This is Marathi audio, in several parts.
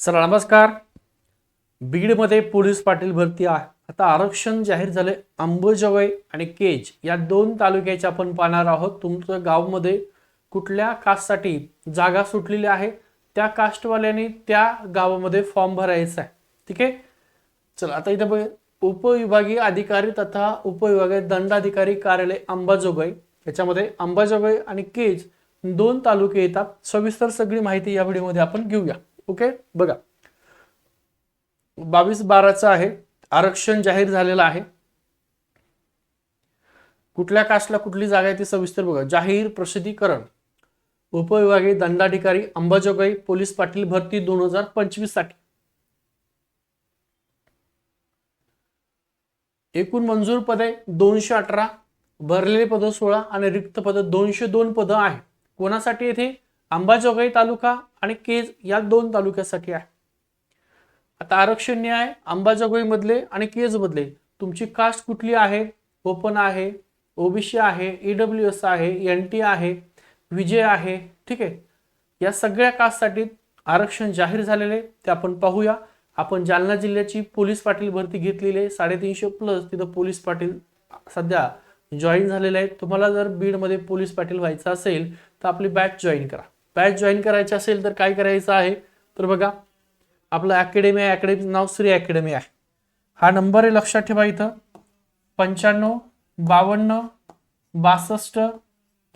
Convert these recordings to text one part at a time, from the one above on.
चला नमस्कार. बीडमध्ये पोलीस पाटील भरती आहे. आता आरक्षण जाहीर झाले. अंबेजोगाई आणि केज या दोन तालुक्याचे आपण पाहणार आहोत. तुमचं गावमध्ये कुठल्या कास्टसाठी जागा सुटलेली आहे? त्या कास्टवाल्याने त्या गावामध्ये फॉर्म भरायचा आहे. ठीक आहे? चला आता इथं उपविभागीय अधिकारी तथा उपविभागीय दंडाधिकारी कार्यालय अंबाजोगाई. याच्यामध्ये अंबाजोगाई आणि केज दोन तालुके येतात. सविस्तर सगळी माहिती या व्हिडिओमध्ये आपण घेऊया. ओके? बघा. बावीस बाराचं आहे. आरक्षण जाहीर झालेलं आहे. कुठल्या कास्टला कुठली जागा आहे ती सविस्तर बघा. जाहीर प्रसिद्धीकरण. उपविभागीय दंडाधिकारी अंबाजोगाई पोलीस पाटील भरती दोन हजार पंचवीससाठी. एकूण मंजूर पदे दोनशे अठरा भरलेले पद सोळा आणि रिक्त पद दोनशे दोन पद आहे. कोणासाठी येथे अंबाजोगाई तालुका आणि केज या दोन तालुक्यासाठी आहे. आता आरक्षण न्याय अंबाजोगाई मधले आणि केज मधले तुमची कास्ट कुठली आहे? ओपन आहे ओबीसी आहे ईडब्ल्यू एस आहे एन टी आहे विजय आहे ठीक आहे? या सगळ्या कास्टसाठी आरक्षण जाहीर झालेले ते आपण पाहूया. आपण जालना जिल्ह्याची पोलीस पाटील भरती घेतलेली आहे साडेतीनशे प्लस तिथं पोलीस पाटील सध्या जॉईन झालेले आहेत. तुम्हाला जर बीडमध्ये पोलीस पाटील व्हायचं असेल तर आपली बॅच जॉईन करा. बॅच जॉईन करायची असेल तर काय करायचं आहे? तर बघा आपलं अकॅडमी आहे. अकॅडमीचं नाव श्री अकॅडमी आहे. हा नंबर आहे लक्षात ठेवा इथं. पंच्याण्णव बावन्न बासष्ट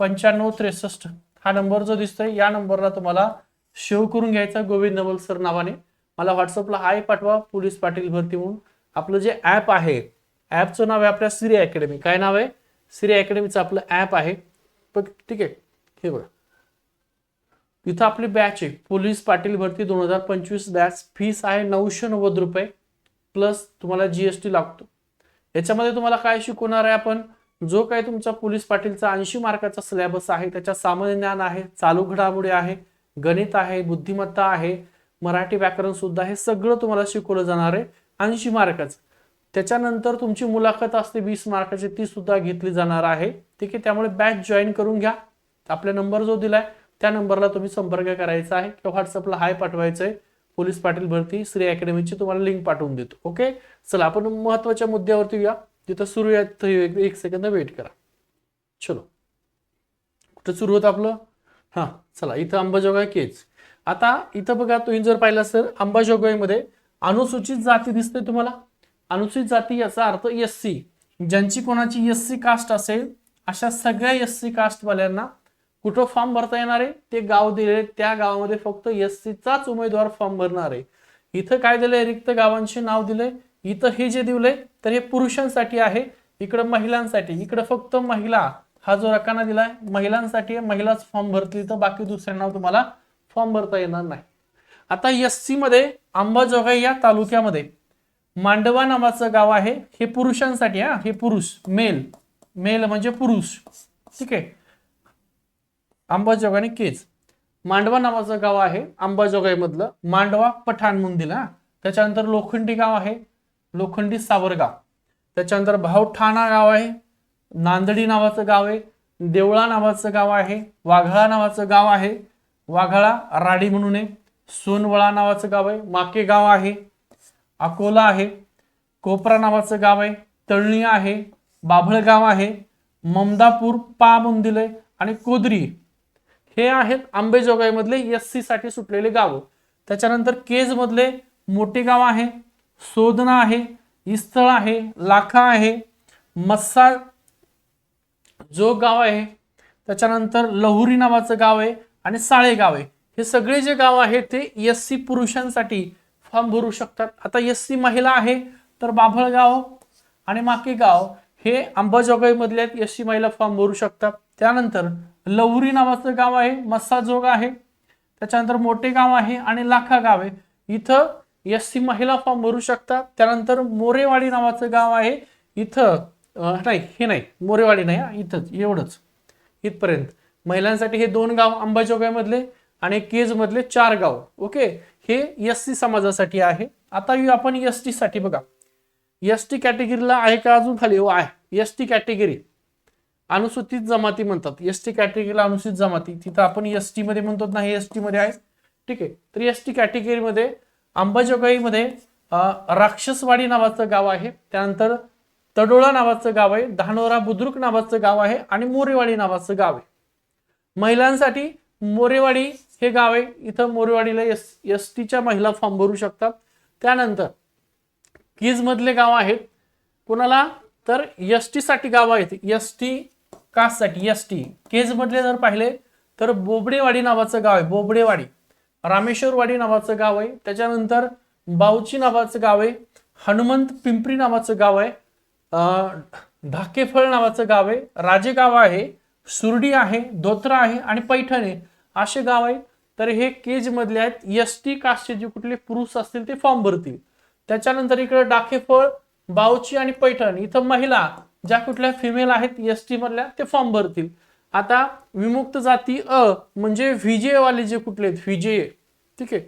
पंच्याण्णव त्रेसष्ट. हा नंबर जो दिसतोय या नंबरला तुम्हाला शेव करून घ्यायचा गोविंद नवल सर नावाने. मला व्हॉट्सअपला हाय पाठवा पोलीस पाटील भरती म्हणून. आपलं जे ॲप आहे ॲपचं नाव आहे आपल्या श्री अकॅडमी काय नाव आहे? श्री अकॅडमीचं आपलं ॲप आहे. ठीक आहे. हे बघा. इथं आपली बॅच आहे. पोलीस पाटील भरती दोन हजार पंचवीस बॅच फीस आहे नऊशे नव्वद रुपये प्लस तुम्हाला जीएसटी लागतो. याच्यामध्ये तुम्हाला काय शिकवणार आहे आपण? जो काही तुमचा पोलीस पाटीलचा ऐंशी मार्काचा सिलेबस आहे त्याच्या सामान्य ज्ञान आहे चालू घडामोडी आहे गणित आहे बुद्धिमत्ता आहे मराठी व्याकरण सुद्धा हे सगळं तुम्हाला शिकवलं जाणार आहे ऐंशी मार्काचं. त्याच्यानंतर तुमची मुलाखत असते वीस मार्काची ती सुद्धा घेतली जाणार आहे. ठीक आहे त्यामुळे बॅच जॉईन करून घ्या. आपला नंबर जो दिलाय त्या नंबरला तुम्ही संपर्क करायचा आहे किंवा व्हॉट्सअपला हाय पाठवायचं आहे. पोलीस पाटील भरती श्री अकॅडमीची तुम्हाला लिंक पाठवून देतो. ओके? चला आपण महत्त्वाच्या मुद्द्यावरती येऊया. तिथं सुरू आहे एक एक सेकंद वेट करा. चलो. कुठं सुरू होतं आपलं? हां चला इथं अंबाजोगाई केच आता इथं बघा तुम्ही जर पाहिलं तर अंबाजोगाईमध्ये अनुसूचित जाती दिसते तुम्हाला. अनुसूचित जाती याचा अर्थ एस सी ज्यांची कोणाची एस सी कास्ट असेल अशा सगळ्या एस सी कास्टवाल्यांना कुठं फॉर्म भरता येणार आहे? ते गाव दिले त्या गावामध्ये फक्त एस सीचाच उमेदवार फॉर्म भरणार आहे. इथं काय दिलंय? रिक्त गावांचे नाव दिलंय. इथं हे जे दिलंय तर हे पुरुषांसाठी आहे. इकडं महिलांसाठी. इकडं फक्त महिला. हा जो रकाना दिलाय महिलांसाठी महिलाच फॉर्म भरतील तर बाकी दुसऱ्यांना तुम्हाला फॉर्म भरता येणार नाही. आता एस सी मध्ये अंबाजोगाई या तालुक्यामध्ये मांडवा नावाचं गाव आहे. हे पुरुषांसाठी हा? हे पुरुष. मेल. मेल म्हणजे पुरुष. ठीक आहे. अंबाजोगाई केज. मांडवा नावाचं गाव आहे. अंबाजोगाईमधलं मांडवा पठाण मुंदील. हा त्याच्यानंतर लोखंडी गाव आहे. लोखंडी सावरगाव. त्याच्यानंतर भावठाणा गाव आहे. नांदडी नावाचं गाव आहे. देवळा नावाचं गाव आहे. वाघाळा नावाचं गाव आहे. वाघाळा राडी म्हणून आहे. सोनवळा नावाचं गाव आहे. माके गाव आहे. अकोला आहे. कोपरा नावाचं गाव आहे. तळणी आहे. बाभळगाव आहे. ममदापूर पा म्हणून आहे. आणि कोदरी हे आहेत आंबेजोगाईमधले एस सी साठी सुटलेले गाव. त्याच्यानंतर केज मधले मोठे गाव आहे सोदना आहे इस्थळ आहे लाखा आहे मस्सा जो गाव आहे त्याच्यानंतर लहुरी नावाचं गाव आहे आणि साळे गाव आहे. हे सगळे जे गाव आहेत ते एस सी पुरुषांसाठी फॉर्म भरू शकतात. आता एस सी महिला आहे तर बाभळगाव आणि माकेगाव हे अंबाजोगाईमधले एस सी महिला फॉर्म भरू शकतात. त्यानंतर लवरी नावाचं गाव आहे मस्साजोग आहे. त्याच्यानंतर मोठे गाव आहे आणि लाखा गाव आहे. इथं एस सी महिला फॉर्म भरू शकतात. त्यानंतर मोरेवाडी नावाचं गाव आहे. इथं नाही हे नाही मोरेवाडी नाही हा, इथंच एवढंच. इथपर्यंत. महिलांसाठी हे दोन गाव अंबाजोगाईमधले आणि केजमधले चार गाव. ओके? हे एस सी समाजासाठी आहे. आता येऊ आपण एस टी साठी बघा. एस टी कॅटेगरीला आहे का अजून खाली? हो आहे. S T category. अनुसूचित जमाती म्हणतात. एस टी कॅटेगरीला अनुसूचित जमाती. तिथं आपण एस टी मध्ये म्हणतो ना हे एस टी मध्ये आहे ठीक आहे. तर एस टी कॅटेगरीमध्ये अंबाजोगाईमध्ये राक्षसवाडी नावाचं गाव आहे. त्यानंतर तडोळा नावाचं गाव आहे. धानोरा बुद्रुक नावाचं गाव आहे. आणि मोरेवाडी नावाचं गाव आहे. महिलांसाठी मोरेवाडी हे गाव आहे. इथं मोरेवाडीला एस एस टीच्या महिला फॉर्म भरू शकतात. त्यानंतर किजमधले गाव आहेत. कोणाला? तर एस टीसाठी गावं गाव आहेत. एस टी कास्टसाठी एस टी. केज मधले जर पाहिले तर बोबडेवाडी नावाचं गाव आहे. बोबडेवाडी. रामेश्वरवाडी नावाचं गाव आहे. त्याच्यानंतर बावची नावाचं गाव आहे. हनुमंत पिंपरी नावाचं गाव आहे. धाकेफळ ढाकेफळ नावाचं गाव आहे. राजेगाव आहे. सुरडी आहे. धोत्रा आहे. आणि पैठण आहे. असे गाव आहे. तर हे केज मधले आहेत. एस टी कास्टचे जे कुठले पुरुष असतील ते फॉर्म भरतील. त्याच्यानंतर इकडे डाकेफळ बावची आणि पैठण. इथं महिला ज्या कुठल्या फिमेल आहेत एस टी मधल्या ते फॉर्म भरतील. आता विमुक्त जाती अ म्हणजे व्हीजे वाले जे कुठले आहेत व्हीजे ठीक आहे?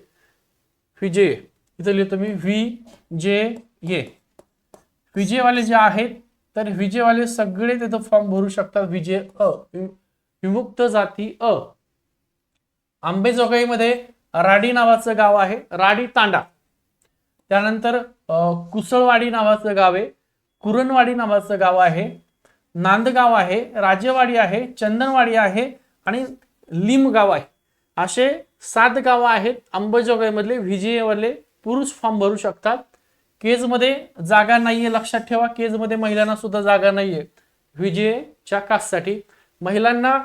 व्हीजे इथं लिहितो मी व्ही जे ए व्हीजे वाले जे आहेत तर विजेवाले सगळे तिथं फॉर्म भरू शकतात विजे अ. विमुक्त जाती अ. आंबेजोगाईमध्ये राडी नावाचं गाव आहे राडी तांडा. त्यानंतर कुसळवाडी नावाचं गाव आहे कुरणवाडी नावाचं गाव आहे नांदगाव आहे राजेवाडी आहे चंदनवाडी आहे आणि लिमगाव आहे. असे सात गावं आहेत अंबाजोगाईमधले व्हीजीएवरले पुरुष फॉर्म भरू शकतात. केजमध्ये जागा नाहीये लक्षात ठेवा केजमध्ये महिलांना सुद्धा जागा नाहीये व्हीजीएच्या कास्टसाठी. महिलांना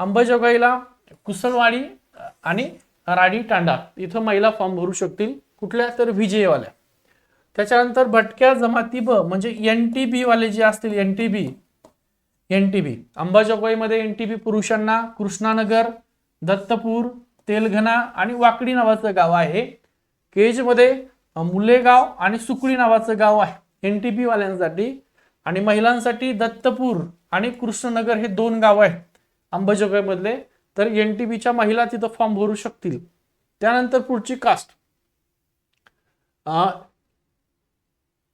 अंबाजोगाईला कुसळवाडी आणि राडी तांडा इथं महिला फॉर्म भरू शकतील कुठल्या तर व्हीजीएवाल्या त्याच्यानंतर भटक्या जमाती ब म्हणजे एन टी बी वाले जे असतील N T B N T B अंबाजोगाईमध्ये N T B पुरुषांना कृष्णानगर दत्तपूर तेलघना आणि वाकडी नावाचं गाव आहे. केजमध्ये मुलेगाव आणि सुकळी नावाचं गाव आहे एन टी बी वाल्यांसाठी. आणि महिलांसाठी दत्तपूर आणि कृष्णनगर हे दोन गाव आहेत अंबाजोगाईमधले. तर एन टी बीच्या महिला तिथं फॉर्म भरू शकतील. त्यानंतर पुढची कास्ट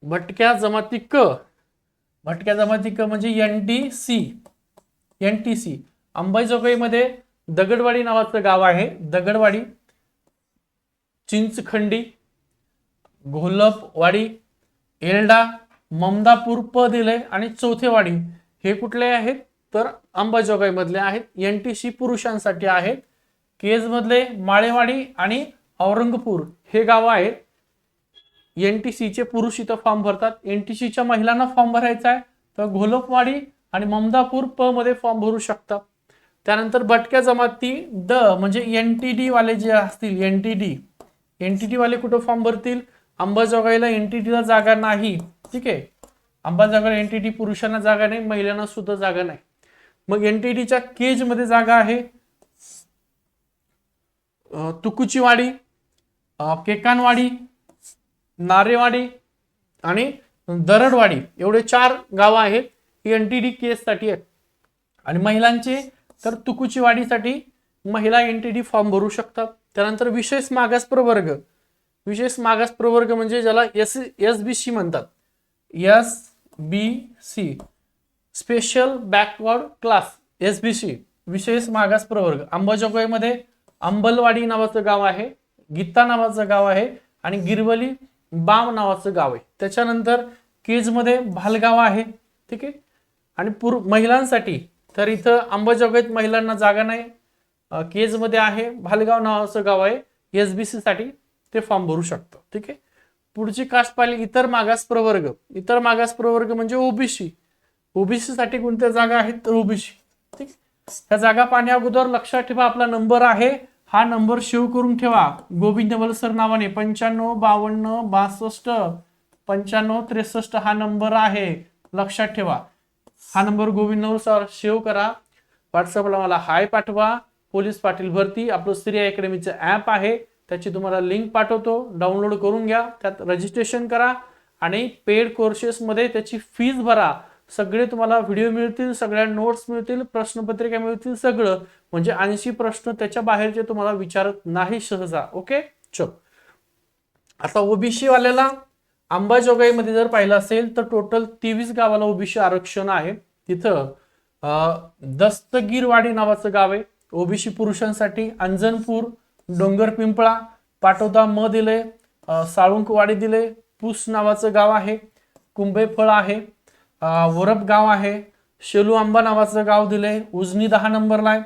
भटक्या जमाती क. भटक्या जमाती क म्हणजे N T C N T C अंबाईजोगाईमध्ये Dagadwadi नावाचं गाव आहे. दगडवाडी चिंचखंडी घोलपवाडी एल्डा ममदापूर प दिले आणि चौथेवाडी हे कुठले आहेत? तर अंबाजोगाईमधले आहेत. एन टी सी पुरुषांसाठी आहेत. केजमधले माळेवाडी आणि औरंगपूर हे गावं आहेत. एन टी सीचे पुरुष इथं फॉर्म भरतात. एन टी सीच्या महिलांना फॉर्म भरायचा आहे. तर घोलपवाडी आणि ममदापूर प मध्ये फॉर्म भरू शकतात. त्यानंतर भटक्या जमाती द म्हणजे एन टी डी वाले जे असतील N T D N T D वाले कुठं फॉर्म भरतील? अंबाजोगाईला एन टी डीला जागा नाही. ठीक आहे. अंबाजोगाईला एन टी डी पुरुषांना जागा नाही महिलांना सुद्धा जागा नाही. मग एन टी डीच्या केजमध्ये जागा आहे. तुकुचीवाडी केकानवाडी नारेवाडी आणि दरडवाडी एवढे चार गावं आहेत. ही एन टी डी केससाठी आहेत. आणि महिलांचे तर तुकुची वाढीसाठी महिला एन टी डी फॉर्म भरू शकतात. त्यानंतर विशेष मागास प्रवर्ग. विशेष मागास प्रवर्ग म्हणजे ज्याला एस एस बी सी म्हणतात. S B C special backward class S B C विशेष मागास प्रवर्ग. अंबाजोगाईमध्ये अंबलवाडी नावाचं गाव आहे गीता नावाचं गाव आहे आणि गिरवली बाम नावाचं गाव आहे. त्याच्यानंतर केजमध्ये भालगाव आहे. ठीक आहे? आणि पुर महिलांसाठी तर इथं अंबाजोगाईत महिलांना जागा नाही. केजमध्ये आहे भालगाव नावाचं गाव आहे. एस बी सी साठी ते फॉर्म भरू शकतं. ठीक आहे? पुढची कास्ट पाहिली इतर मागास प्रवर्ग. इतर मागास प्रवर्ग म्हणजे ओबीसी. ओबीसीसाठी कोणत्या जागा आहेत? तर ओबीसी. ठीक ह्या जागा पाहण्या अगोदर लक्षात ठेवा आपला नंबर आहे हा नंबर सेव्ह करून ठेवा. गोविंद वलसर नावाने पंच्याण्णव बावन्न बासष्ट पंच्याण्णव त्रेसष्ट हा नंबर आहे. लक्षात ठेवा. हा नंबर गोविंद सर सेव्ह करा. व्हॉट्सअपला मला हाय पाठवा. पोलीस पाटील भरती. आपलं स्त्री अकॅडमीचं ॲप आहे. त्याची तुम्हाला लिंक पाठवतो. डाउनलोड करून घ्या. त्यात रजिस्ट्रेशन करा. आणि पेड कोर्सेसमध्ये त्याची फीज भरा. सगळे तुम्हाला व्हिडिओ मिळतील सगळ्या नोट्स मिळतील प्रश्नपत्रिका मिळतील सगळं. म्हणजे ऐंशी प्रश्न त्याच्या बाहेरचे तुम्हाला विचारत नाही सहजा ओके चल. आता ओबीसी वाल्याला अंबाजोगाईमध्ये जर पाहिलं असेल तर टोटल तेवीस गावाला ओबीसी आरक्षण आहे. तिथं अं, दस्तगीरवाडी नावाचं गाव आहे. ओबीसी पुरुषांसाठी अंजनपूर डोंगर पिंपळा पाटोदा म दिले साळुंकवाडी दिले पुस नावाचं गाव आहे. कुंभेफळ आहे. वरप गाव आहे. शेलू आंबा नावाचं गाव दिलंय. उजनी दहा नंबरला आहे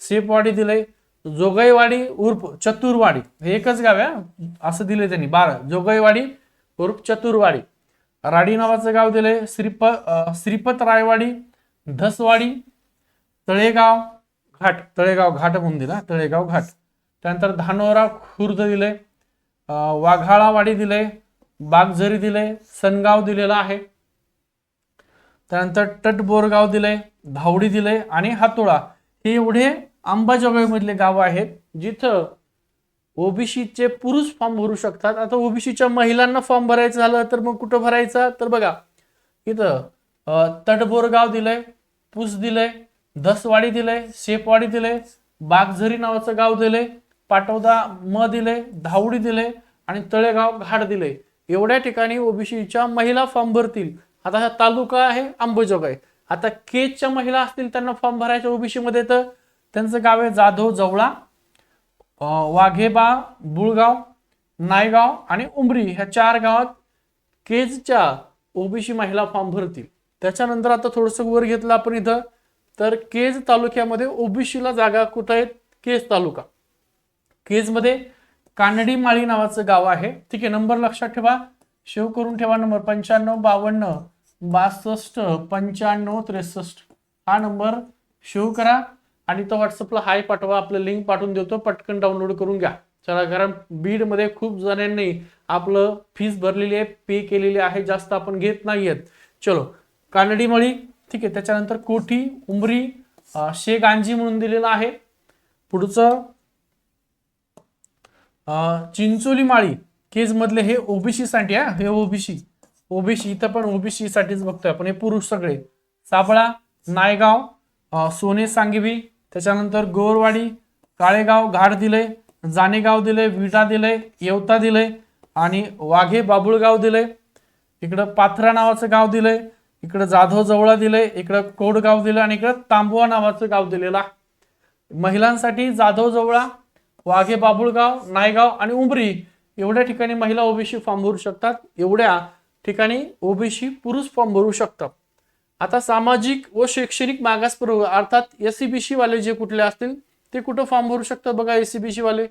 सेपवाडी दिलंय. जोगईवाडी उर्फ चतुरवाडी. हे एकच गाव आहे असं दिले त्यांनी. बारा. जोगईवाडी उर्फ चतुरवाडी. राडी नावाचं गाव दिलंय. श्रीप श्रीपत रायवाडी धसवाडी तळेगाव घाट. तळेगाव घाट म्हणून दिला. तळेगाव घाट. त्यानंतर धानोरा खुर्द दिले वाघाळावाडी दिले बागझरी दिले सनगाव दिलेला आहे. त्यानंतर टटबोरगाव दिलंय धावडी दिलंय आणि हातोळा हे एवढे अंबाजोगाईमधले गाव आहेत जिथं ओबीसीचे पुरुष फॉर्म भरू शकतात. आता ओबीसीच्या महिलांना फॉर्म भरायचं झालं तर मग कुठं भरायचा? तर बघा इथं तटबोरगाव दिलंय पुस दिलंय धसवाडी दिलंय शेपवाडी दिलंय बागझरी नावाचं गाव दिलंय पाटवदा म दिलंय धावडी दिले आणि तळेगाव घाट दिले एवढ्या ठिकाणी ओबीसीच्या महिला फॉर्म भरतील. आता हा तालुका आहे अंबेजोगाई. आता केजच्या महिला असतील त्यांना फॉर्म भरायच्या ओबीसी मध्ये तर त्यांचं गाव आहे जाधव जवळा. वाघेबा बुळगाव नायगाव आणि उमरी ह्या चार गावात केजच्या ओबीसी महिला फॉर्म भरतील. त्याच्यानंतर आता थोडंसं वर घेतलं आपण इथं तर केज तालुक्यामध्ये ओबीसीला जागा कुठं आहेत? केज तालुका. केजमध्ये कानडी माळी नावाचं गाव आहे. ठीक आहे नंबर लक्षात ठेवा. शेव करून ठेवा नंबर पंच्याण्णव बावन्न बासष्ट पंच्याण्णव त्रेसष्ट. हा नंबर सेव्ह करा आणि तो व्हॉट्सअपला हाय पाठवा. आपलं लिंक पाठवून देतो. पटकन डाउनलोड करून घ्या. चला कारण बीडमध्ये खूप जणांनी आपलं फीस भरलेली आहे पे केलेली आहे जास्त आपण घेत नाही आहेत. चलो कानडी मळी ठीक आहे. त्याच्यानंतर कोठी उमरी शेगांजी म्हणून दिलेलं आहे. पुढचं चिंचोली माळी केज मधले हे ओबीसी साठी हे ओबीसी. ओबीसी इथं पण ओबीसी साठीच बघतोय आपण. हे पुरुष सगळे. साबळा नायगाव सोने सांगवी त्याच्यानंतर गोरवाडी काळेगाव घाट दिले जानेगाव दिले विटा दिले येवता दिले आणि वाघे बाबुळगाव दिले इकडं पाथरा नावाचं गाव दिलंय इकडं जाधव जवळा दिलंय इकडं कोडगाव दिलं आणि इकडं तांबुआ नावाचं गाव दिलेलं आहे. महिलांसाठी जाधव जवळा वाघे बाबुळगाव नायगाव आणि उमरी. एवढ्या ठिकाणी महिला ओबीसी फॉर्म भरू शकतात. एवढ्या ठिकाणी ओबीसी पुरुष फॉर्म भरू शकतात आता सामाजिक व शैक्षणिक मागासप्रवर्ग अर्थात एसीबीसी वाले जे कुठले असतील ते कुठं फॉर्म भरू शकतात बघा एसीबीसी वाले?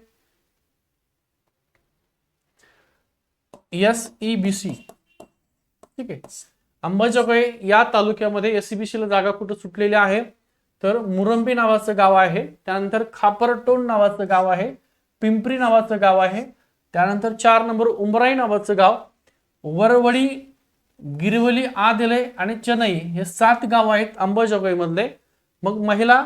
एस ई बी सी ठीक आहे. अंबाजोगाई या तालुक्यामध्ये एसीबीसीला जागा कुठं सुटलेली आहे? तर मुरंबी नावाचं गाव आहे. त्यानंतर खापरटोंड नावाचं गाव आहे. पिंपरी नावाचं गाव आहे. त्यानंतर चार नंबर उमराई नावाचं गाव. वरवडी गिरवली आ आणि चेन्नई हे सात गाव आहेत अंबाजोगाईमधले. मग महिला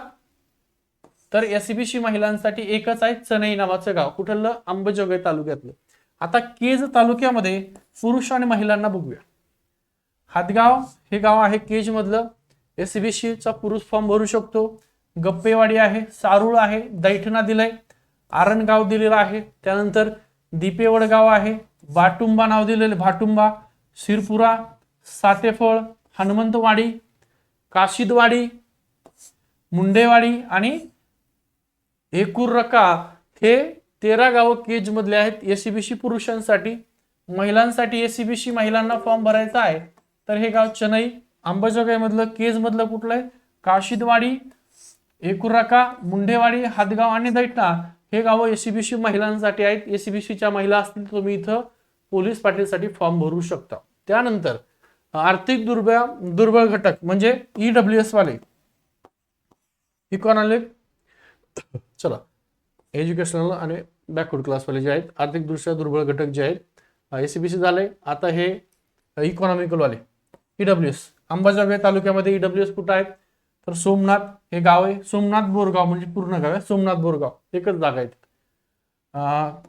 तर एसबीसी महिलांसाठी एकच आहे चनई नावाचं गाव. कुठलं? अंबाजोगाई तालुक्यातलं. आता केज तालुक्यामध्ये पुरुष आणि महिलांना बघूया. हातगाव हे गाव आहे केज मधलं SBC चा पुरुष फॉर्म भरू शकतो. गप्पेवाडी आहे सारूळ आहे दैठणा दिलंय. आरणगाव दिलेलं आहे. त्यानंतर दीपेवड गाव आहे. वाटुंबा नाव दिलेलं भाटुंबा शिरपुरा सातेफळ हनुमंतवाडी काशिदवाडी मुंडेवाडी आणि एकुर्रका हे तेरा गावं केज मधले आहेत एसीबीसी पुरुषांसाठी महिलांसाठी एसीबीसी महिलांना फॉर्म भरायचा आहे. तर हे गाव चेन्नई अंबाजोगाईमधलं केजमधलं केज मधलं कुठलं आहे? काशिदवाडी एकुरका मुंडेवाडी हातगाव आणि दैठणा हे गावं एसीबीसी महिलांसाठी आहेत. एसीबीसीच्या महिला असतील तुम्ही इथं पोलीस पाटीलसाठी फॉर्म भरू शकता. त्यानंतर आर्थिक दुर्बळ दुर्बळ घटक म्हणजे ईडब्ल्यू एस वाले. इकॉनॉमिक चला. एज्युकेशनल आणि बॅकवर्ड क्लासवाले जे आहेत आर्थिकदृष्ट्या दुर्बळ घटक जे आहेत एसीबीसी झाले. आता हे इकॉनॉमिकल वाले. ईडब्ल्यू एस अंबाजोगाई तालुक्यामध्ये ईडब्ल्यू एस कुठं आहेत? तर सोमनाथ हे गाव आहे. सोमनाथ बोरगाव म्हणजे पूर्ण गाव आहे. सोमनाथ बोरगाव. एकच जागा आहे.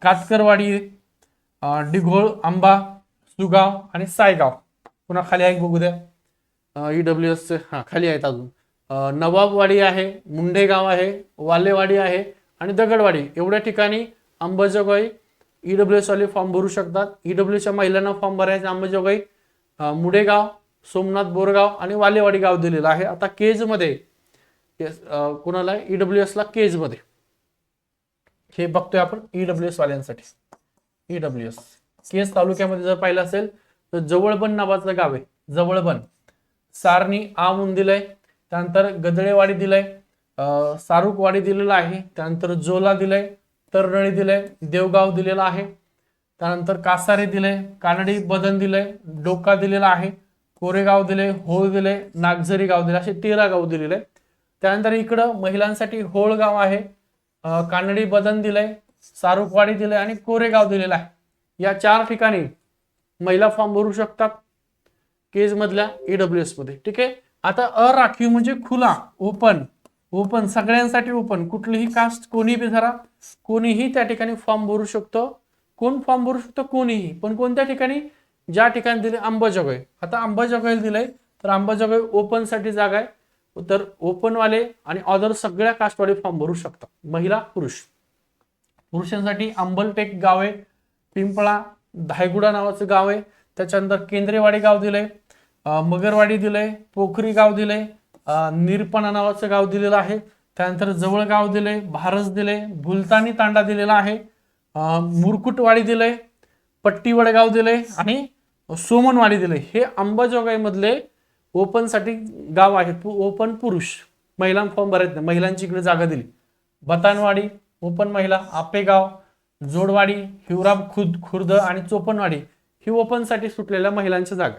कातकरवाडी डिघोळ आंबा सुगाव आणि सायगाव. पुन्हा खाली आहे बघू द्या. ईडब्ल्यू एस हां खाली आहेत अजून. नवाबवाडी आहे मुंडेगाव आहे वालेवाडी आहे आणि दगडवाडी. एवढ्या ठिकाणी अंबाजोगाई ईडब्ल्यू एस वाले फॉर्म भरू शकतात. ईडब्ल्यूच्या महिलांना फॉर्म भरायचे अंबाजोगाई मुडेगाव सोमनाथ बोरगाव आणि वालेवाडी गाव दिलेलं आहे. आता केजमध्ये कोणाला ईडब्ल्यू एसला केजमध्ये. हे बघतोय आपण ईडब्ल्यू एस वाल्यांसाठी. ईडब्ल्यू एस केस तालुक्यामध्ये जर पाहिलं असेल तर जवळबन नावाचं गाव आहे. जवळबन. सारणी आमून दिलंय. त्यानंतर गदळेवाडी दिलंय. सारुकवाडी दिलेलं आहे. त्यानंतर जोला दिलंय. तरनळी दिलंय. देवगाव दिलेलं आहे. त्यानंतर कासारे दिलंय. कानडी बदन दिलंय. डोका दिलेला आहे. कोरेगाव दिले होळ दिले नागझरी गाव दिले असे तेरा गाव दिलेले आहे. त्यानंतर इकडं महिलांसाठी होळ गाव आहे. कानडी बदन दिलंय. सारुकवाडी दिले आणि कोरेगाव दिलेलं आहे. या चार ठिकाणी महिला फॉर्म भरू शकतात. केज मधल्या ईडब्ल्यू एसमध्ये. ठीक आहे? आता अराखीव म्हणजे खुला ओपन. ओपन सगळ्यांसाठी ओपन. कुठलीही कास्ट कोणी बी धरा. कोणीही त्या ठिकाणी फॉर्म भरू शकतो. कोण फॉर्म भरू शकतो? कोणीही. पण कोणत्या ठिकाणी? ज्या ठिकाणी दिले अंबाजोगाई आता अंबाजोगाईला दिलंय तर अंबाजोगाई ओपनसाठी जागा आहे. तर ओपन वाले आणि अदर सगळ्या कास्टवाले फॉर्म भरू शकतात. महिला पुरुष. पुरुषांसाठी अंबलटेक गाव आहे. पिंपळा धायगुडा नावाचं गाव आहे. त्याच्यानंतर केंद्रेवाडी गाव दिलंय. मगरवाडी दिलंय. पोखरी गाव दिलंय. निरपणा नावाचं गाव दिलेलं आहे. त्यानंतर जवळ गाव दिलंय. भारस दिले भुलतानी तांडा दिलेला आहे. मुरकुटवाडी दिले पट्टीवड गाव दिलंय. आणि सोमनवाडी दिले हे अंबाजोगाईमधले ओपनसाठी गाव आहेत. ओपन पुरुष. महिला फॉर्म भरत नाही. महिलांची इकडे जागा दिली. बतानवाडी ओपन महिला आपेगाव जोडवाडी हिवराब खुद खुर्द आणि चोपनवाडी ही ओपनसाठी सुटलेल्या महिलांच्या जागा.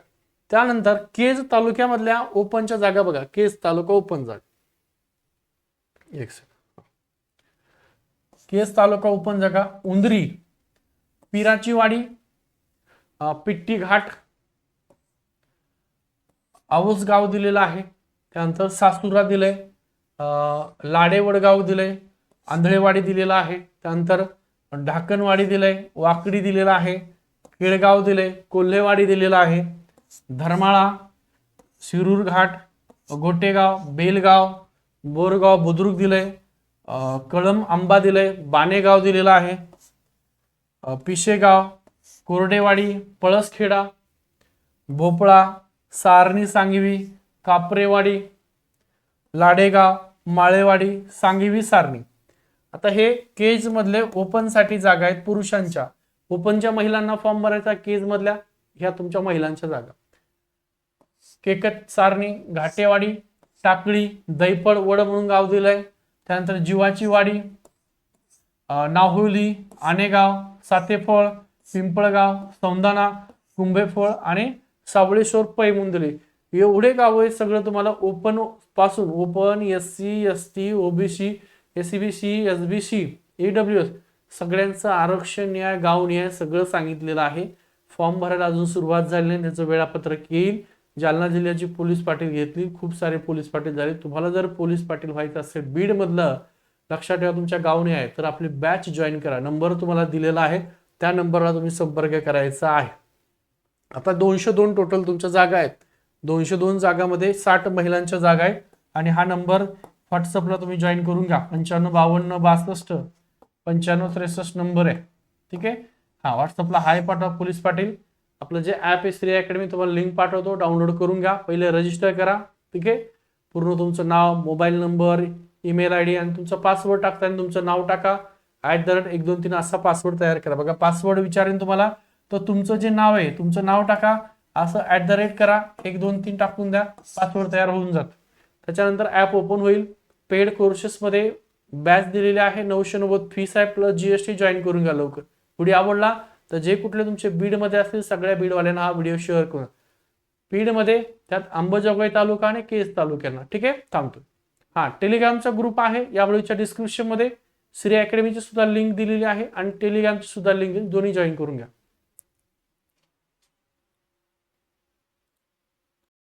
त्यानंतर केज तालुक्यामधल्या ओपनच्या जागा बघा. केज तालुका ओपन जागा. एक सेकंड केज तालुका ओपन जागा उंदरी पिराचीवाडी पिट्टी घाट औस गाव दिलेलं आहे. त्यानंतर सासुरा दिलंय अं, लाडेवड गाव दिलंय आंधळेवाडी दिलेलं आहे. त्यानंतर ढाकणवाडी दिलंय वाकडी दिलेलं आहे केळगाव दिलंय कोल्हेवाडी दिलेलं आहे धर्माळा शिरूर घाट गोटेगाव बेलगाव बोरगाव बुद्रुक दिलंय कळम आंबा दिलंय बानेगाव दिलेलं आहे पिशेगाव कोरडेवाडी पळसखेडा भोपळा सारणी सांगवी कापरेवाडी लाडेगाव माळेवाडी सांगवी सारणी. आता हे केज मधले ओपनसाठी जागा आहेत पुरुषांच्या. ओपनच्या महिलांना फॉर्म भरायचा केज मधल्या ह्या तुमच्या महिलांच्या जागा. केकत सारणी घाटेवाडी टाकळी दैपड वड म्हणून गाव दिलंय. त्यानंतर जीवाची वाडी नाहुली आनेगाव सातेफळ पिंपळगाव सौंदाणा कुंभेफळ आणि सावळेश्वर पै म्हणून दिले एवढे गाव आहे सगळं तुम्हाला ओपनपासून open S C S T OBC S C B C S B C E W S सगळ्यांचं आरक्षण न्याय गाव न्याय सगळं सांगितलेलं आहे. फॉर्म भरायला अजून सुरुवात झाली नाही. त्याचं वेळापत्रक येईल. जालना जिल्ह्याची पोलीस पाटील घेतली. खूप सारे पोलीस पाटील झाले. तुम्हाला जर पोलीस पाटील व्हायचं असेल बीडमधलं लक्षात ठेवा तुमच्या गावने आहे तर आपली बॅच जॉईन करा. नंबर तुम्हाला दिलेला आहे. त्या नंबरला तुम्ही संपर्क करायचा आहे. आता दोनशे दोन टोटल तुमच्या जागा आहेत. दोनशे दोन जागामध्ये साठ महिलांच्या जागा आहेत. आणि हा नंबर व्हॉट्सअपला तुम्ही जॉईन करून घ्या. पंच्याण्णव बावन्न बासष्ट पंच्याण्णव त्रेसष्ट नंबर आहे. ठीक आहे? हा व्हॉट्सअपला हाय पाठवा पोलीस पाटील. आपलं जे ॲप आहे श्री अकॅडमी तुम्हाला लिंक पाठवतो. डाउनलोड करून घ्या. पहिले रजिस्टर करा. ठीक आहे? पूर्ण तुमचं नाव mobile number email I D आणि तुमचा पासवर्ड टाकता आणि तुमचं नाव टाका. ॲट द रेट एक दोन तीन असा पासवर्ड तयार करा. बघा पासवर्ड विचारेन तुम्हाला. तर तुमचं जे नाव आहे तुमचं नाव टाका. असं ॲट द रेट करा. एक दोन तीन टाकून द्या. पासवर्ड तयार होऊन जातो. त्याच्यानंतर ॲप ओपन होईल. पेड कोर्सेसमध्ये बॅच दिलेली आहे नऊशे नव्वद. फीस आहे प्लस जीएसटी जॉईन करून घ्या लवकर. व्हिडिओ आवडला तर जे कुठले तुमचे बीडमध्ये असतील सगळ्या बीडवाल्यांना हा व्हिडिओ शेअर करून बीडमध्ये त्यात अंबाजोगाई तालुका आणि केस तालुक्यांना. ठीक आहे? थांबतो. हा टेलिग्रामचा ग्रुप आहे. या व्हिडिओच्या डिस्क्रिप्शनमध्ये श्री अकॅडमीची सुद्धा लिंक दिलेली आहे आणि टेलिग्रामची सुद्धा लिंक दोन्ही जॉईन करून घ्या.